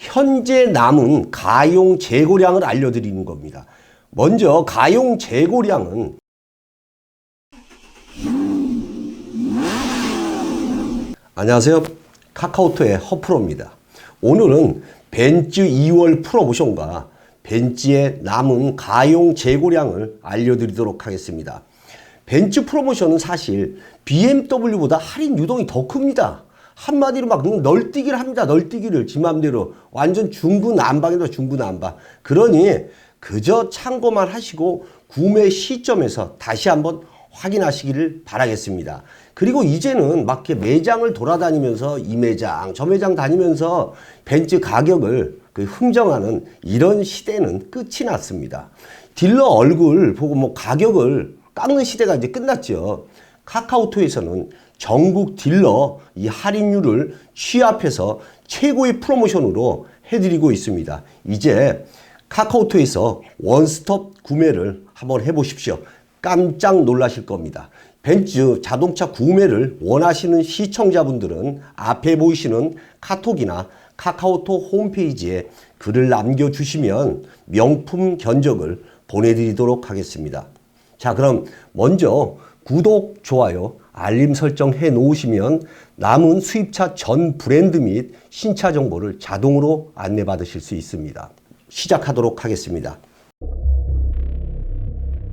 현재 남은 가용 재고량을 알려드리는 겁니다. 먼저 가용 재고량은 안녕하세요. 카카오톡의 허프로입니다. 오늘은 벤츠 2월 프로모션과 벤츠의 남은 가용 재고량을 알려드리도록 하겠습니다. 벤츠 프로모션은 사실 BMW보다 할인 유동이 더 큽니다. 한마디로 막 널뛰기를 합니다. 널뛰기를 지 맘대로 완전 중구난방이다 중구난방. 그러니 그저 참고만 하시고 구매 시점에서 다시 한번 확인하시기를 바라겠습니다. 그리고 이제는 막 이렇게 매장을 돌아다니면서 이 매장, 저 매장 다니면서 벤츠 가격을 그 흥정하는 이런 시대는 끝이 났습니다. 딜러 얼굴 보고 뭐 가격을 깎는 시대가 이제 끝났죠. 카카오톡에서는 전국 딜러 이 할인율을 취합해서 최고의 프로모션으로 해드리고 있습니다. 이제 카카오톡에서 원스톱 구매를 한번 해보십시오. 깜짝 놀라실 겁니다. 벤츠 자동차 구매를 원하시는 시청자분들은 앞에 보이시는 카톡이나 카카오톡 홈페이지에 글을 남겨주시면 명품 견적을 보내드리도록 하겠습니다. 자, 그럼 먼저 구독, 좋아요, 알림 설정 해 놓으시면 남은 수입차 전 브랜드 및 신차 정보를 자동으로 안내받으실 수 있습니다. 시작하도록 하겠습니다.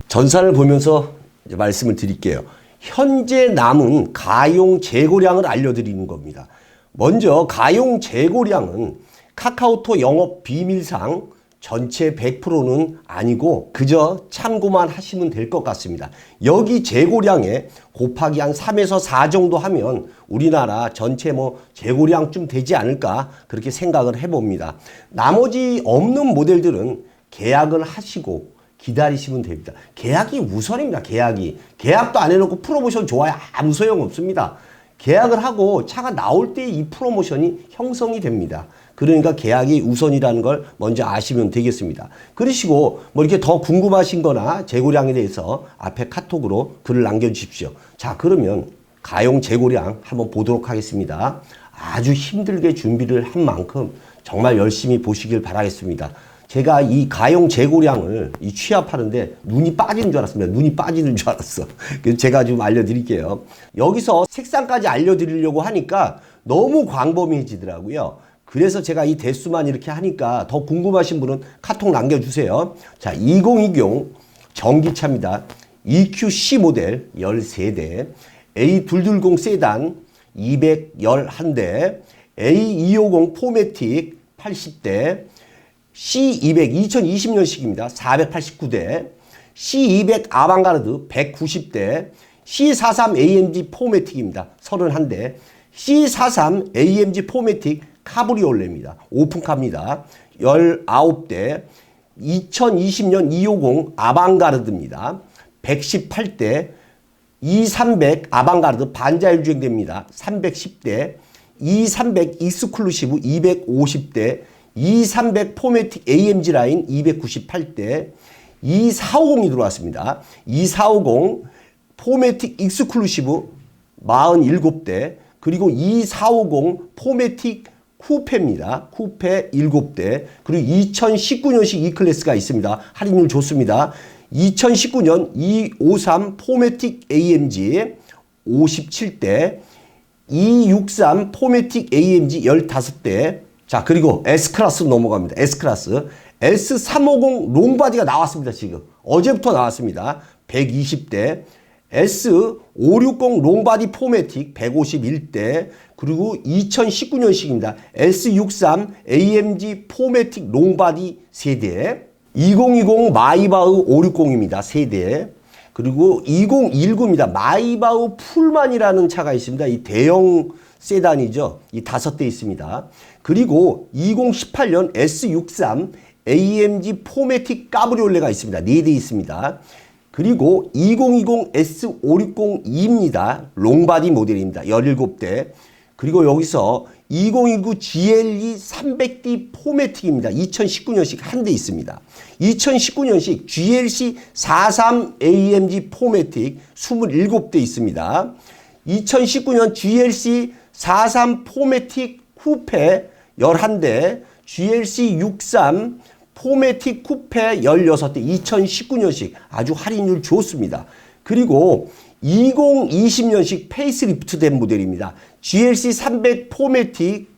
전산을 보면서 말씀을 드릴게요. 현재 남은 가용 재고량을 알려드리는 겁니다. 먼저 가용 재고량은 카카오톡 영업 비밀상 전체 100%는 아니고 그저 참고만 하시면 될 것 같습니다. 여기 재고량에 곱하기 한 3에서 4 정도 하면 우리나라 전체 뭐 재고량쯤 되지 않을까 그렇게 생각을 해봅니다. 나머지 없는 모델들은 계약을 하시고 기다리시면 됩니다. 계약이 우선입니다. 계약이. 계약도 안 해놓고 프로모션 좋아요. 아무 소용 없습니다. 계약을 하고 차가 나올 때 이 프로모션이 형성이 됩니다. 그러니까 계약이 우선이라는 걸 먼저 아시면 되겠습니다. 그러시고 뭐 이렇게 더 궁금하신 거나 재고량에 대해서 앞에 카톡으로 글을 남겨주십시오. 자, 그러면 가용 재고량 한번 보도록 하겠습니다. 아주 힘들게 준비를 한 만큼 정말 열심히 보시길 바라겠습니다. 제가 이 가용 재고량을 이 취합하는데 눈이 빠지는 줄 알았습니다. 눈이 빠지는 줄 알았어. 그래서 제가 좀 알려드릴게요. 여기서 색상까지 알려드리려고 하니까 너무 광범위해지더라고요. 그래서 제가 이 대수만 이렇게 하니까 더 궁금하신 분은 카톡 남겨주세요. 자, 2020 전기차입니다. EQC 모델 13대, A220 세단 211대, A250 포매틱 80대, C200 2020년식입니다. 489대, C200 아방가르드 190대, C43 AMG 포매틱입니다. 31대, C43 AMG 포매틱 카브리올레입니다. 오픈카입니다. 19대, 2020년 250 아방가르드입니다. 118대, 2300 아방가르드 반자율 주행됩니다. 310대, 2300 익스클루시브 250대, 2300 포매틱 AMG 라인 298대 2450이 들어왔습니다. 2450 포매틱 익스클루시브 47대 그리고 2450 포매틱 쿠페입니다. 쿠페 7대 그리고 2019년식 E클래스가 있습니다. 할인율 좋습니다. 2019년 253 포매틱 AMG 57대 263 포매틱 AMG 15대 자, 그리고 S클래스 넘어갑니다. S클래스. S350 롱바디가 나왔습니다, 지금. 어제부터 나왔습니다. 120대. S560 롱바디 포매틱 151대. 그리고 2019년식입니다. S63 AMG 포매틱 롱바디 세대. 2020 마이바흐 560입니다. 세대. 그리고 2019입니다. 마이바흐 풀만이라는 차가 있습니다. 이 대형 세단이죠. 이 다섯 대 있습니다. 그리고 2018년 S63 AMG 포매틱 까브리올레가 있습니다. 네 대 있습니다. 그리고 2020 S560E입니다. 롱바디 모델입니다. 17대. 그리고 여기서 2029 GLE 300D 포매틱입니다. 2019년식 한 대 있습니다. 2019년식 GLC 43 AMG 포매틱 27대 있습니다. 2019년 GLC 43 포매틱 쿠페 11대, GLC 63 포매틱 쿠페 16대 2019년식 아주 할인율 좋습니다. 그리고 2020년식 페이스리프트 된 모델입니다. GLC 300 포매틱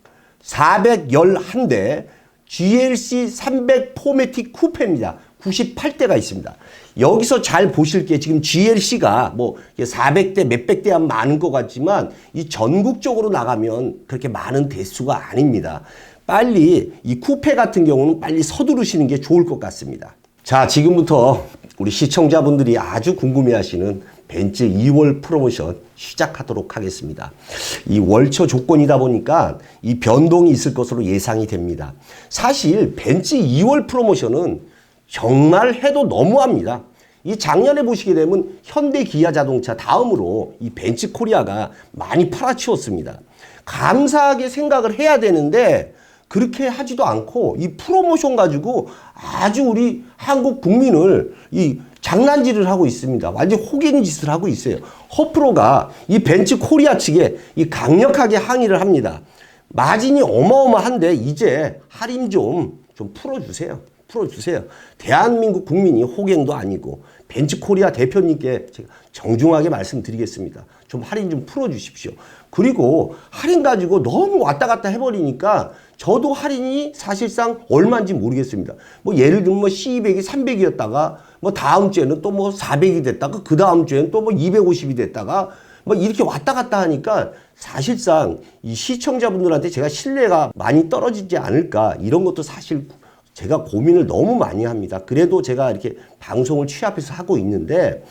411대 GLC 300 포매틱 쿠페입니다. 98대가 있습니다. 여기서 잘 보실 게 지금 GLC가 뭐 400대 몇백 대한 많은 것 같지만 이 전국적으로 나가면 그렇게 많은 대수가 아닙니다. 빨리 이 쿠페 같은 경우는 빨리 서두르시는 게 좋을 것 같습니다. 자, 지금부터 우리 시청자분들이 아주 궁금해 하시는 벤츠 2월 프로모션 시작하도록 하겠습니다. 이 월초 조건이다 보니까 이 변동이 있을 것으로 예상이 됩니다. 사실 벤츠 2월 프로모션은 정말 해도 너무합니다. 이 작년에 보시게 되면 현대 기아 자동차 다음으로 이 벤츠 코리아가 많이 팔아치웠습니다. 감사하게 생각을 해야 되는데 그렇게 하지도 않고 이 프로모션 가지고 아주 우리 한국 국민을 이 장난질을 하고 있습니다. 완전 호갱 짓을 하고 있어요. 허프로가 이 벤츠 코리아 측에 이 강력하게 항의를 합니다. 마진이 어마어마한데 이제 할인 좀, 좀 풀어주세요. 풀어주세요. 대한민국 국민이 호갱도 아니고 벤츠 코리아 대표님께 제가 정중하게 말씀드리겠습니다. 좀 할인 좀 풀어주십시오. 그리고 할인 가지고 너무 왔다 갔다 해버리니까 저도 할인이 사실상 얼마인지 모르겠습니다. 뭐 예를 들면 뭐 C200이 300이었다가 뭐 다음 주에는 또 뭐 400이 됐다가 그 다음 주에는 또 뭐 250이 됐다가 뭐 이렇게 왔다 갔다 하니까 사실상 이 시청자분들한테 제가 신뢰가 많이 떨어지지 않을까 이런 것도 사실 제가 고민을 너무 많이 합니다. 그래도 제가 이렇게 방송을 취합해서 하고 있는데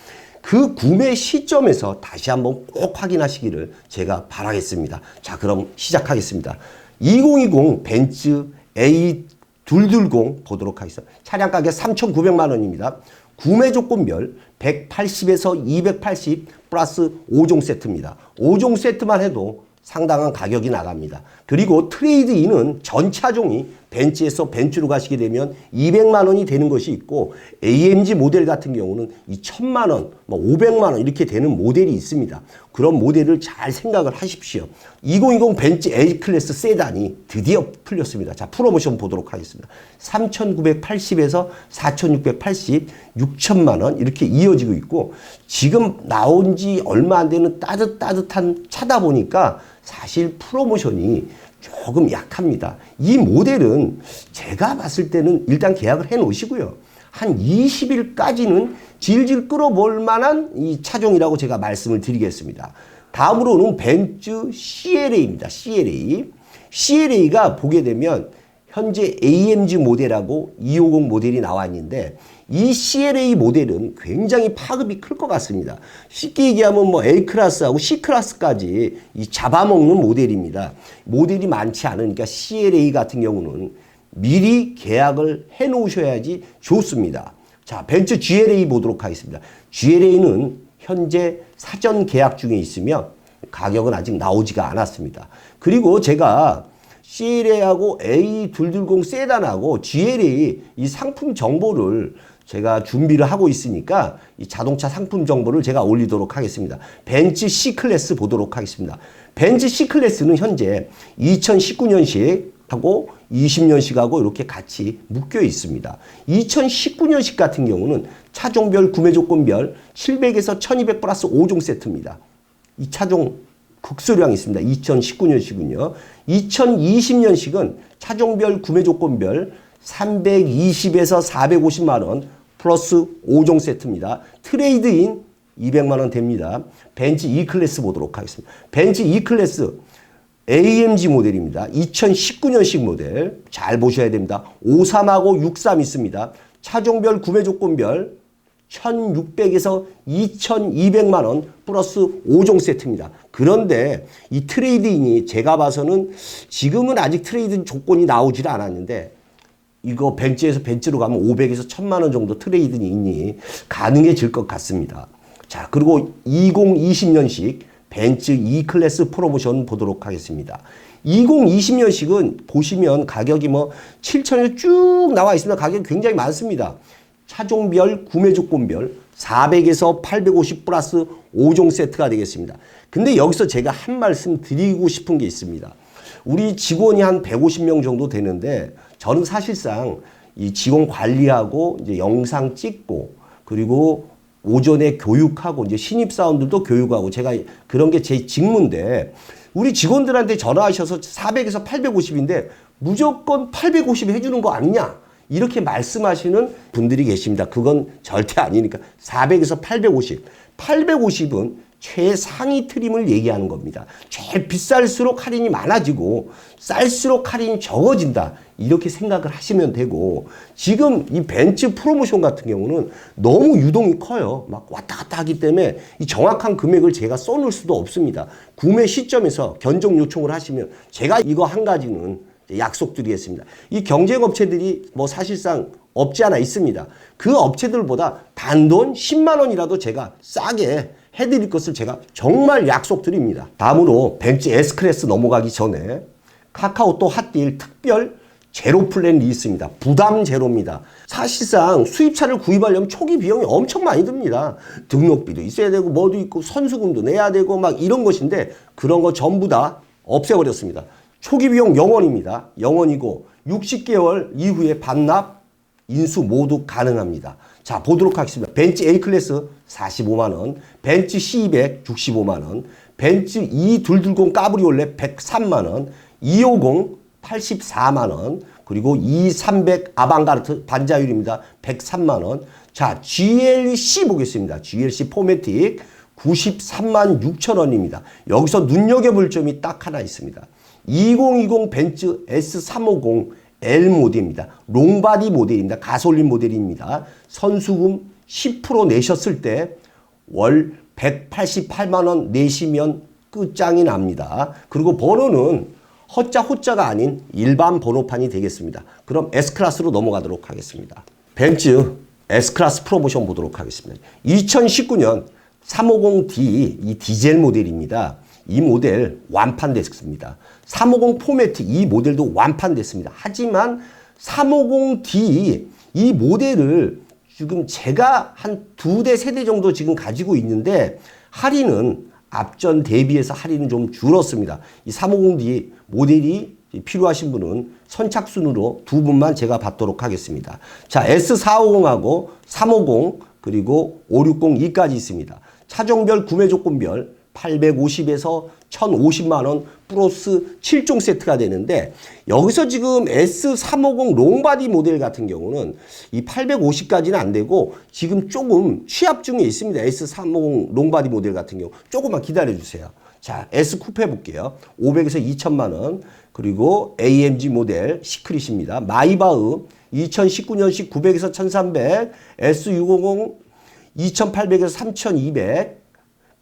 그 구매 시점에서 다시 한번 꼭 확인하시기를 제가 바라겠습니다. 자, 그럼 시작하겠습니다. 2020 벤츠 A 220 보도록 하겠습니다. 차량 가격 3,900만 원입니다. 구매 조건별 180에서 280 플러스 5종 세트입니다. 5종 세트만 해도 상당한 가격이 나갑니다. 그리고 트레이드인은 전 차종이 벤츠에서 벤츠로 가시게 되면 200만 원이 되는 것이 있고 AMG 모델 같은 경우는 이 1000만 원, 뭐 500만 원 이렇게 되는 모델이 있습니다. 그런 모델을 잘 생각을 하십시오. 2020 벤츠 A 클래스 세단이 드디어 풀렸습니다. 자, 프로모션 보도록 하겠습니다. 3,980에서 4,680, 6천만 원 이렇게 이어지고 있고 지금 나온 지 얼마 안 되는 따뜻따뜻한 차다 보니까 사실 프로모션이 조금 약합니다. 이 모델은 제가 봤을 때는 일단 계약을 해 놓으시고요. 한 20일까지는 질질 끌어볼 만한 이 차종이라고 제가 말씀을 드리겠습니다. 다음으로는 벤츠 CLA입니다. CLA. CLA가 보게 되면 현재 AMG 모델하고 250 모델이 나와 있는데 이 CLA 모델은 굉장히 파급이 클 것 같습니다. 쉽게 얘기하면 뭐 A 클래스하고 C 클래스까지 이 잡아먹는 모델입니다. 모델이 많지 않으니까 CLA 같은 경우는 미리 계약을 해 놓으셔야지 좋습니다. 자, 벤츠 GLA 보도록 하겠습니다. GLA는 현재 사전 계약 중에 있으며 가격은 아직 나오지가 않았습니다. 그리고 제가 CLA하고 A220 세단하고 GLA 이 상품 정보를 제가 준비를 하고 있으니까 이 자동차 상품 정보를 제가 올리도록 하겠습니다. 벤츠 C클래스 보도록 하겠습니다. 벤츠 C클래스는 현재 2019년식 하고 20년식하고 이렇게 같이 묶여 있습니다. 2019년식 같은 경우는 차종별 구매 조건별 700에서 1200 플러스 5종 세트입니다. 이 차종 극소량 있습니다. 2019년식은요. 2020년식은 차종별 구매 조건별 320에서 450만 원 플러스 5종 세트입니다. 트레이드인 200만 원 됩니다. 벤츠 E클래스 보도록 하겠습니다. 벤츠 E클래스 AMG 모델입니다. 2019년식 모델 잘 보셔야 됩니다. 53하고 63 있습니다. 차종별 구매 조건별 1,600에서 2,200만 원 플러스 5종 세트입니다. 그런데 이 트레이드인이 제가 봐서는 지금은 아직 트레이드 조건이 나오질 않았는데 이거 벤츠에서 벤츠로 가면 500에서 1000만 원 정도 트레이드인이 가능해질 것 같습니다. 자, 그리고 2020년식 벤츠 E클래스 프로모션 보도록 하겠습니다. 2020년식은 보시면 가격이 뭐 7천에 쭉 나와 있습니다. 가격이 굉장히 많습니다. 차종별 구매 조건별 400에서 850 플러스 5종 세트가 되겠습니다. 근데 여기서 제가 한 말씀 드리고 싶은 게 있습니다. 우리 직원이 한 150명 정도 되는데 저는 사실상 이 직원 관리하고 이제 영상 찍고 그리고 오전에 교육하고 이제 신입 사원들도 교육하고 제가 그런 게 제 직무인데 우리 직원들한테 전화하셔서 400에서 850인데 무조건 850 해주는 거 아니냐? 이렇게 말씀하시는 분들이 계십니다. 그건 절대 아니니까. 400에서 850, 850은 최상위 트림을 얘기하는 겁니다. 제일 비쌀수록 할인이 많아지고 쌀수록 할인이 적어진다. 이렇게 생각을 하시면 되고 지금 이 벤츠 프로모션 같은 경우는 너무 유동이 커요. 막 왔다 갔다 하기 때문에 이 정확한 금액을 제가 써놓을 수도 없습니다. 구매 시점에서 견적 요청을 하시면 제가 이거 한 가지는 약속드리겠습니다. 이 경쟁업체들이 뭐 사실상 없지 않아 있습니다. 그 업체들보다 단돈 10만 원이라도 제가 싸게 해드릴 것을 제가 정말 약속드립니다. 다음으로 벤츠 S클래스 넘어가기 전에 카카오톡 핫딜 특별 제로 플랜 리스입니다. 부담 제로입니다. 사실상 수입차를 구입하려면 초기 비용이 엄청 많이 듭니다. 등록비도 있어야 되고 뭐도 있고 선수금도 내야 되고 막 이런 것인데 그런 거 전부 다 없애버렸습니다. 초기 비용 0원입니다. 0원이고 60개월 이후에 반납, 인수 모두 가능합니다. 자, 보도록 하겠습니다. 벤츠 A클래스 45만원, 벤츠 C200 65만원, 벤츠 E220 까브리올레 103만원, 250 84만원, 그리고 E300 아방가르트 반자율입니다. 103만원. 자, GLC 보겠습니다. GLC 포매틱 93만 6천원입니다. 여기서 눈여겨볼 점이 딱 하나 있습니다. 2020 벤츠 S350 L 모델입니다. 롱바디 모델입니다. 가솔린 모델입니다. 선수금 10% 내셨을 때 월 188만원 내시면 끝장이 납니다. 그리고 번호는 허자 호자가 아닌 일반 번호판이 되겠습니다. 그럼 S클래스로 넘어가도록 하겠습니다. 벤츠 S클래스 프로모션 보도록 하겠습니다. 2019년 350D 이 디젤 모델입니다. 이 모델 완판됐습니다. 350 포매틱 이 모델도 완판됐습니다. 하지만 350D 이 모델을 지금 제가 한 두 대, 세 대 정도 지금 가지고 있는데 할인은 앞전 대비해서 할인은 좀 줄었습니다. 이 350D 모델이 필요하신 분은 선착순으로 두 분만 제가 받도록 하겠습니다. 자, S450하고 350 그리고 560E까지 있습니다. 차종별 구매 조건별 850에서 1050만 원 플러스 7종 세트가 되는데 여기서 지금 S350 롱바디 모델 같은 경우는 이 850까지는 안 되고 지금 조금 취합 중에 있습니다. S350 롱바디 모델 같은 경우 조금만 기다려 주세요. 자, S 쿠페 볼게요. 500에서 2천만 원. 그리고 AMG 모델 시크릿입니다. 마이바흐 2019년식 900에서 1300, S650 2800에서 3200,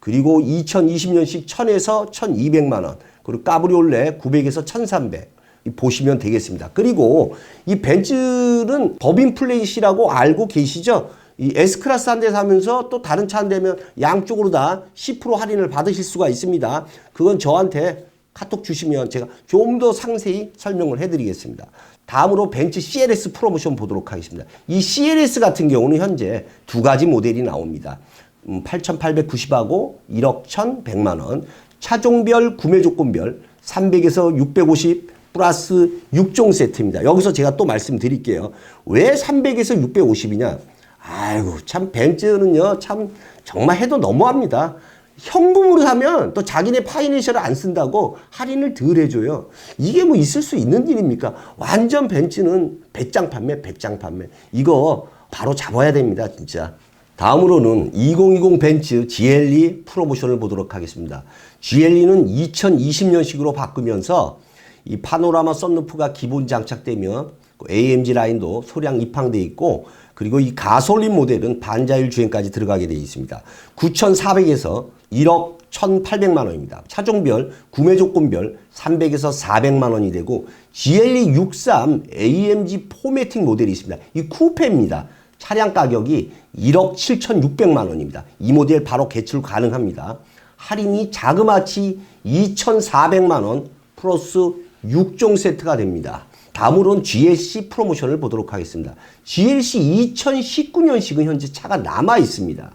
그리고 2020년식 1000에서 1200만 원. 그리고 까브리올레 900에서 1300. 보시면 되겠습니다. 그리고 이 벤츠는 법인 플레이시라고 알고 계시죠? 이 S클래스 한 대 사면서 또 다른 차 한 대면 양쪽으로 다 10% 할인을 받으실 수가 있습니다. 그건 저한테 카톡 주시면 제가 좀 더 상세히 설명을 해드리겠습니다. 다음으로 벤츠 CLS 프로모션 보도록 하겠습니다. 이 CLS 같은 경우는 현재 두 가지 모델이 나옵니다. 음, 8,890하고 1억 1,100만 원. 차종별 구매 조건별 300에서 650 플러스 6종 세트입니다. 여기서 제가 또 말씀드릴게요. 왜 300에서 650이냐? 아이고 참 벤츠는요 참 정말 해도 너무합니다. 현금으로 사면 또 자기네 파이낸셜을 안 쓴다고 할인을 덜 해줘요. 이게 뭐 있을 수 있는 일입니까? 완전 벤츠는 배짱 판매, 배짱 판매. 이거 바로 잡아야 됩니다, 진짜. 다음으로는 2020 벤츠 GLE 프로모션을 보도록 하겠습니다. GLE는 2020년식으로 바꾸면서 이 파노라마 썬루프가 기본 장착되면 AMG 라인도 소량 입항돼 있고 그리고 이 가솔린 모델은 반자율 주행까지 들어가게 되어 있습니다. 9,400에서 1억 1,800만 원입니다. 차종별 구매 조건별 300에서 400만 원이 되고 GLE 63 AMG 포매틱 모델이 있습니다. 이 쿠페입니다. 차량 가격이 1억 7,600만 원입니다. 이 모델 바로 개출 가능합니다. 할인이 자그마치 2,400만 원 플러스 6종 세트가 됩니다. 다음으로는 GLC 프로모션을 보도록 하겠습니다. GLC 2019년식은 현재 차가 남아 있습니다.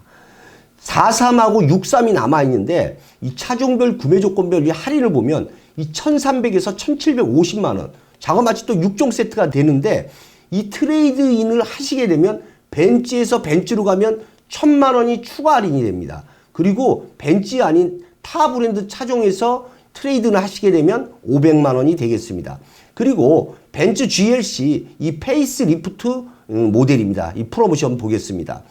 43하고 63이 남아 있는데 이 차종별 구매 조건별 이 할인을 보면 이 1,300에서 1,750만 원 작업 마치 또 6종 세트가 되는데 이 트레이드인을 하시게 되면 벤츠에서 벤츠로 가면 천만 원이 추가 할인이 됩니다. 그리고 벤츠 아닌 타 브랜드 차종에서 트레이드를 하시게 되면 500만 원이 되겠습니다. 그리고 벤츠 GLC 이 페이스 리프트 음, 모델입니다. 이 프로모션 보겠습니다.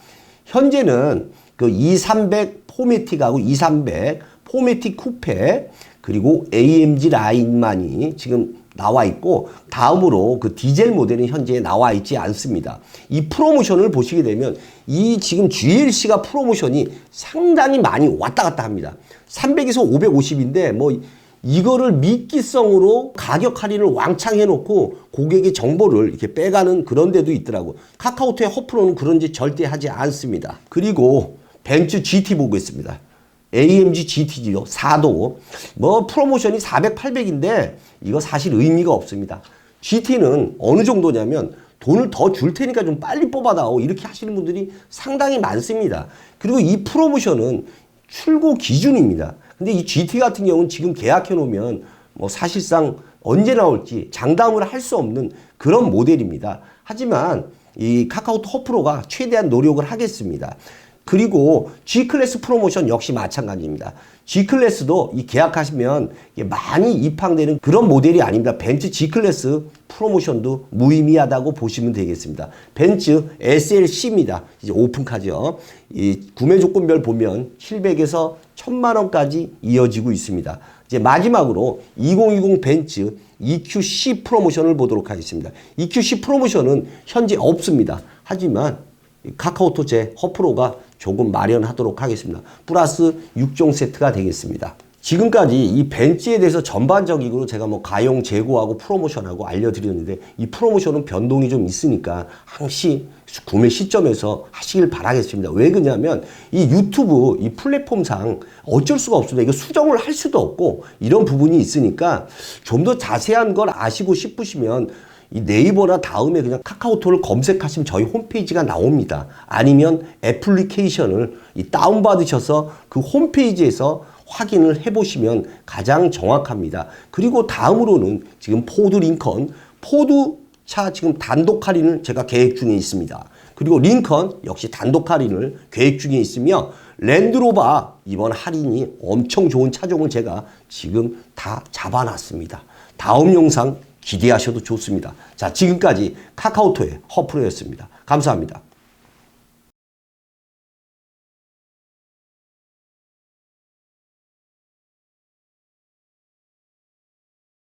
현재는 그 2300 포매틱하고 2300 포매틱 쿠페 그리고 AMG 라인만이 지금 나와 있고 다음으로 그 디젤 모델은 현재 나와 있지 않습니다. 이 프로모션을 보시게 되면 이 지금 GLC가 프로모션이 상당히 많이 왔다 갔다 합니다. 300에서 550인데 뭐 이거를 미끼성으로 가격 할인을 왕창 해놓고 고객의 정보를 이렇게 빼가는 그런 데도 있더라고. 카카오톡의 허프로는 그런 짓 절대 하지 않습니다. 그리고 벤츠 GT 보고 있습니다. AMG GT죠. 4도. 뭐 프로모션이 400, 800인데 이거 사실 의미가 없습니다. GT는 어느 정도냐면 돈을 더 줄 테니까 좀 빨리 뽑아다오. 이렇게 하시는 분들이 상당히 많습니다. 그리고 이 프로모션은 출고 기준입니다. 근데 이 GT 같은 경우는 지금 계약해 놓으면 뭐 사실상 언제 나올지 장담을 할 수 없는 그런 모델입니다. 하지만 이 카카오톡 허프로가 최대한 노력을 하겠습니다. 그리고 G클래스 프로모션 역시 마찬가지입니다. G클래스도 이 계약하시면 많이 입항되는 그런 모델이 아닙니다. 벤츠 G클래스 프로모션도 무의미하다고 보시면 되겠습니다. 벤츠 SLC입니다. 이제 오픈카죠. 이 구매 조건별 보면 700에서 1000만 원까지 이어지고 있습니다. 이제 마지막으로 2020 벤츠 EQC 프로모션을 보도록 하겠습니다. EQC 프로모션은 현재 없습니다. 하지만 이 카카오톡 제 허프로가 조금 마련하도록 하겠습니다. 플러스 6종 세트가 되겠습니다. 지금까지 이 벤츠에 대해서 전반적으로 제가 뭐 가용 재고하고 프로모션하고 알려드렸는데 이 프로모션은 변동이 좀 있으니까 항시 구매 시점에서 하시길 바라겠습니다. 왜 그러냐면 이 유튜브 이 플랫폼상 어쩔 수가 없습니다. 이거 수정을 할 수도 없고 이런 부분이 있으니까 좀 더 자세한 걸 아시고 싶으시면 이 네이버나 다음에 그냥 카카오톡을 검색하시면 저희 홈페이지가 나옵니다. 아니면 애플리케이션을 이 다운받으셔서 그 홈페이지에서 확인을 해보시면 가장 정확합니다. 그리고 다음으로는 지금 포드 링컨, 포드 차 지금 단독 할인을 제가 계획 중에 있습니다. 그리고 링컨 역시 단독 할인을 계획 중에 있으며 랜드로버 이번 할인이 엄청 좋은 차종을 제가 지금 다 잡아놨습니다. 다음 영상 기대하셔도 좋습니다. 자, 지금까지 카카오톡의 허프로였습니다. 감사합니다.